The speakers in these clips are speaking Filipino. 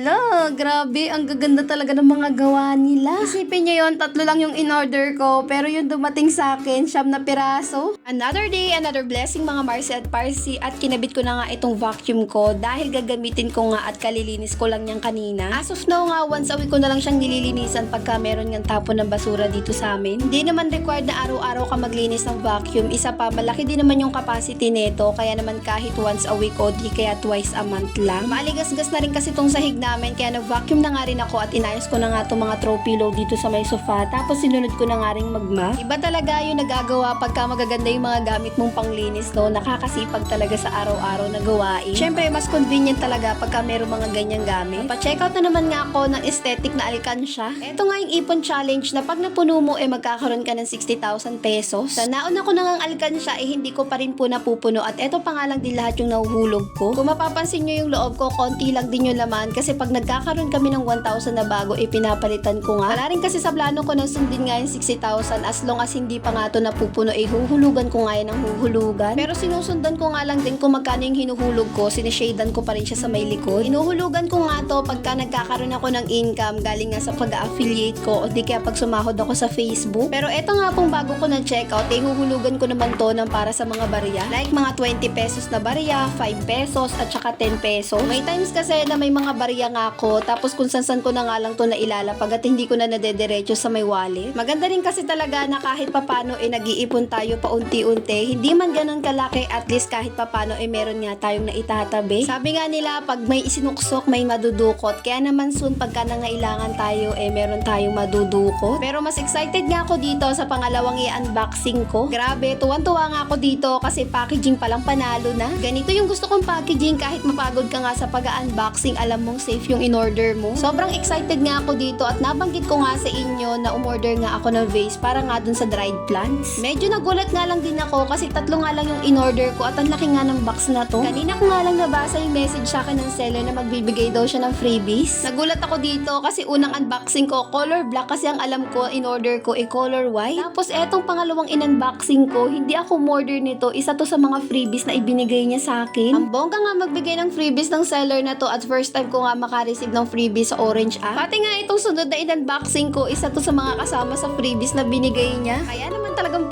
Hala, grabe. Ang gaganda talaga ng mga gawa nila. Isipin nyo yun, tatlo lang yung in-order ko. Pero yung dumating sa akin, siyam na piraso. Another day, another blessing mga Marcy at Parsi. At kinabit ko na nga itong vacuum ko dahil gagamitin ko nga at kalilinis ko lang niyang kanina. As of now nga, once a week ko na lang siyang nililinisan pagka meron ng tapon ng basura dito sa amin. Hindi naman required na araw-araw ka maglinis ng vacuum. Isa pa, malaki din naman yung capacity nito. Kaya naman kahit once a week o di kaya twice a month lang. Maaligas-gas na rin kasi tong sahig namin. Kaya nag-vacuum na nga rin ako at inayos ko na nga itong mga throw pillow dito sa may sofa. Tapos sinunod ko na nga rin magma. Iba talaga yung nagagawa pagka magaganda yung mga gamit mong panglinis, no? Nakakasipag talaga sa araw-araw na gawain. Siyempre, mas convenient talaga pagka meron mga ganyang gamit. Pa-check out na naman nga ako ng aesthetic na alkansya. Ito nga yung ipon challenge na pag napuno mo, eh magkakaroon ka ng 60,000 pesos. Sa nauna ko nang alkansya, eh hindi ko pa rin po napupuno. At eto pa nga lang din lahat yung nahuhulog ko. Kung mapapansin nyo yung loob ko, konti lang din yung laman. Kasi pag nagkakaroon kami ng 1,000 na bago, eh pinapalitan ko nga. Wala rin kasi sa plano ko nang sundin nga yung 60,000 as long as hindi pa nga to napupuno, eh huhulugan ko nga yan ng huhulugan. Pero sinusundan ko nga lang din kung magkano yung hinuhulog ko, sinishadan ko pa rin siya sa may likod. Hinuhulugan ko nga to pagka nagkakaroon ako ng income galing nga sa pag-affiliate ko o di kaya pag sumahod ako sa Facebook. Pero eto nga pong bago ko na check out, eh huhulugan ko naman to ng para sa mga barya. Like mga 20 pesos na barya, 5 pesos at saka 10 pesos. May times kasi na may mga barya nga ako tapos kung san ko na nga lang to na ilalapag at hindi ko na nadederecho sa may wallet. Maganda rin kasi talaga na kahit papano eh nag-iipon tayo paunti-unti. Hindi man ganun kalaki at least kahit papano eh meron nga tayong naitatabi. Sabi nga nila pag may isinuksok may madudukot. Kaya naman soon pagka nangailangan tayo eh meron tayong madudukot. Pero mas excited nga ako dito sa pangalawang i-unboxing ko. Grabe, tuwan-tuwa nga ako dito kasi packaging palang panalo na. Ganito yung gusto kong packaging kahit mapagod ka nga sa pag-unboxing, alam mong safe yung in-order mo. Sobrang excited nga ako dito at nabanggit ko nga sa inyo na umorder nga ako ng vase para nga dun sa dried plants. Medyo nagulat nga lang din ako kasi tatlo nga lang yung in-order ko at ang laki nga ng box na to. Kanina ko nga lang nabasa yung message sa akin ng seller na magbibigay daw siya ng freebies. Nagulat ako dito kasi unang unboxing ko color black kasi ang alam ko in-order ko ay color white. Tapos etong pangalawang in-unboxing ko, hindi ako umorder nito. Isa to sa mga freebies na ibinigay niya sa akin. Ang bongga nga magbigay ng freebies ng seller na to at first time ko nga makareceive ng freebies sa Orange app. Pati nga itong sunod na in-unboxing ko, isa to sa mga kasama sa freebies na binigay niya. Kaya naman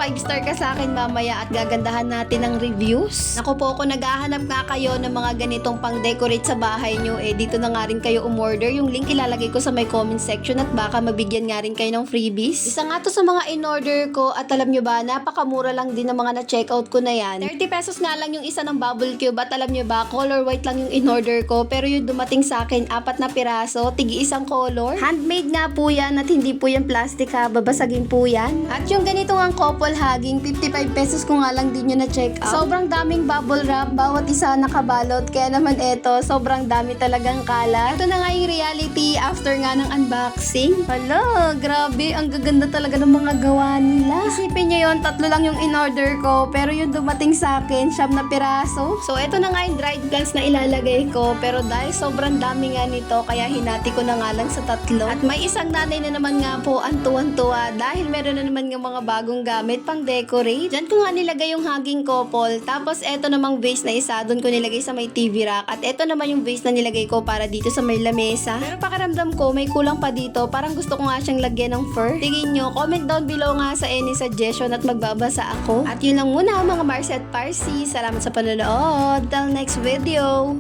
5 star ka sa akin mamaya at gagandahan natin ng reviews. Naku po, kung naghahanap nga kayo ng mga ganitong pang-decorate sa bahay nyo, eh dito na nga rin kayo umorder. Yung link ilalagay ko sa may comment section at baka mabigyan nga rin kayo ng freebies. Isa nga to sa mga in-order ko at alam nyo ba, napakamura lang din ng mga na-checkout ko na yan. 30 pesos nga lang yung isa ng bubble cube at alam nyo ba, color white lang yung in-order ko pero yung dumating sa akin, apat na piraso, tigi isang color. Handmade nga po yan at hindi po yan plastic ha, babasagin po yan. At yung ganito ang couple hugging, 55 pesos ko nga lang din yun na-check out. Sobrang daming bubble wrap, bawat isa nakabalot, kaya naman eto, sobrang dami talagang kalat. Ito na nga yung reality after nga ng unboxing. Hala, grabe, ang gaganda talaga ng mga gawa nila. Isipin nyo yun, tatlo lang yung in-order ko, pero yung dumating sa akin, siyam na piraso. So, ito na nga yung dried plants na ilalagay ko, pero dahil sobrang dami nga nito, kaya hinati ko na nga lang sa tatlo. At may isang nanay na naman nga po, ang tuwan-tuwa, dahil meron na naman nga mga bagong gamit pang decorate. Diyan ko nga nilagay yung hugging couple, tapos eto namang vase na isa, doon ko nilagay sa may TV rack, at eto naman yung vase na nilagay ko para dito sa may lamesa. Pero pakaramdam ko, may kulang pa dito, parang gusto ko nga siyang lagyan ng fur. Tingin nyo, comment down below nga sa any suggestion at magbabasa ako. At yun lang muna mga Marcy at Parsi. Salamat sa panonood. Till next video!